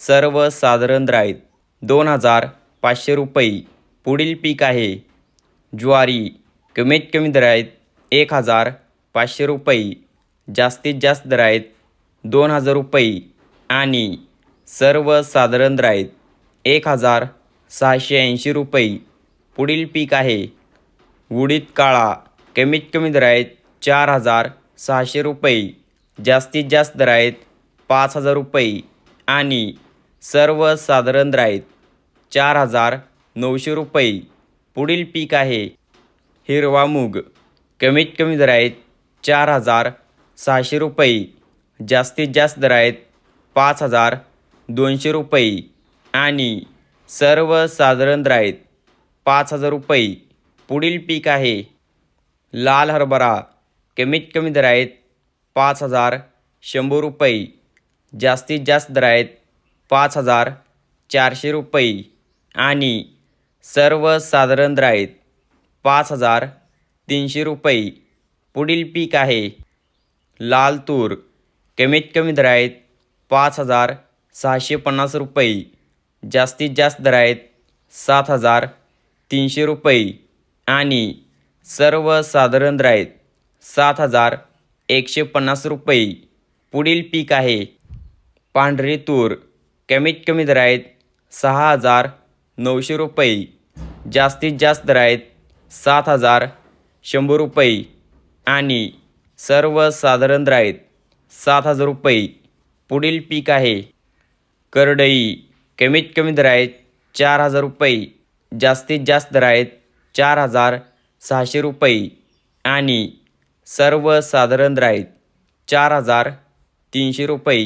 सर्वसाधारण साधारण आहेत दोन हजार पाचशे रुपये. पुढील पीक आहे. ज्वारी. कमीत कमी दर आहेत एक हजार पाचशे रुपये. जास्तीत जास्त दर आहेत दोन हजार रुपये. आणि सर्वसाधारण साधारण आहेत एक हजार सहाशे ऐंशी रुपये. पुढील पीक आहे. उडीद काळा. कमीत कमी दर आहेत चार हजार सहाशे रुपये. जास्तीत जास्त दर आहेत पाच हजार रुपये. आणि सर्वसाधारण दर आहेत चार हजार नऊशे रुपये. पुढील पीक आहे हिरवा मूग. कमीत कमी दर आहेत चार हजार सहाशे रुपये. जास्तीत जास्त दर आहेत पाच हजार दोनशे रुपये. आणि सर्वसाधारण दर आहेत पाच हजार रुपये. पुढील पीक आहे लाल हरभरा. कमीत कमी दर आहेत पाच हजार शंभर रुपये. जास्तीत जास्त दर आहेत पाच हजार चारशे रुपये आणि सर्वसाधारण राईत आहेत पाच हजार तीनशे रुपये. पुढील पीक आहे लाल तूर कमीत कमी दर आहेत पाच हजार सहाशे पन्नास रुपये. जास्तीत जास्त दर आहेत सात हजार तीनशे रुपये आणि सर्वसाधारण राईत आहेत सात हजार एकशे पन्नास रुपये. पुढील पीक आहे पांढरी तूर. कमीत कमी दर आहेत सहा हजार नऊशे रुपये जास्तीत जास्त दर आहेत सात हजार शंभर रुपये आणि सर्वसाधारण दर आहेत सात हजार रुपये पुढील पीक आहे. करडई कमीत कमी दर आहेत चार हजार रुपये जास्तीत जास्त दर आहेत चार हजार सहाशे रुपये आणि सर्वसाधारण दर आहेत चार हजार तीनशे रुपये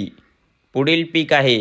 पुढील पीक आहे.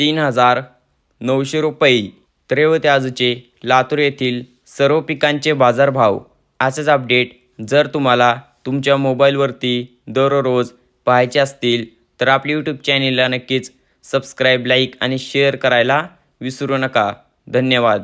तीन हजार नऊशे रुपये. तर आजचे लातूर येथील सर्व पिकांचे बाजारभाव. असेच अपडेट जर तुम्हाला तुमच्या मोबाईलवरती दररोज पाहायचे असतील तर आपल्या यूट्यूब चॅनेलला नक्कीच सबस्क्राईब लाईक आणि शेअर करायला विसरू नका. धन्यवाद.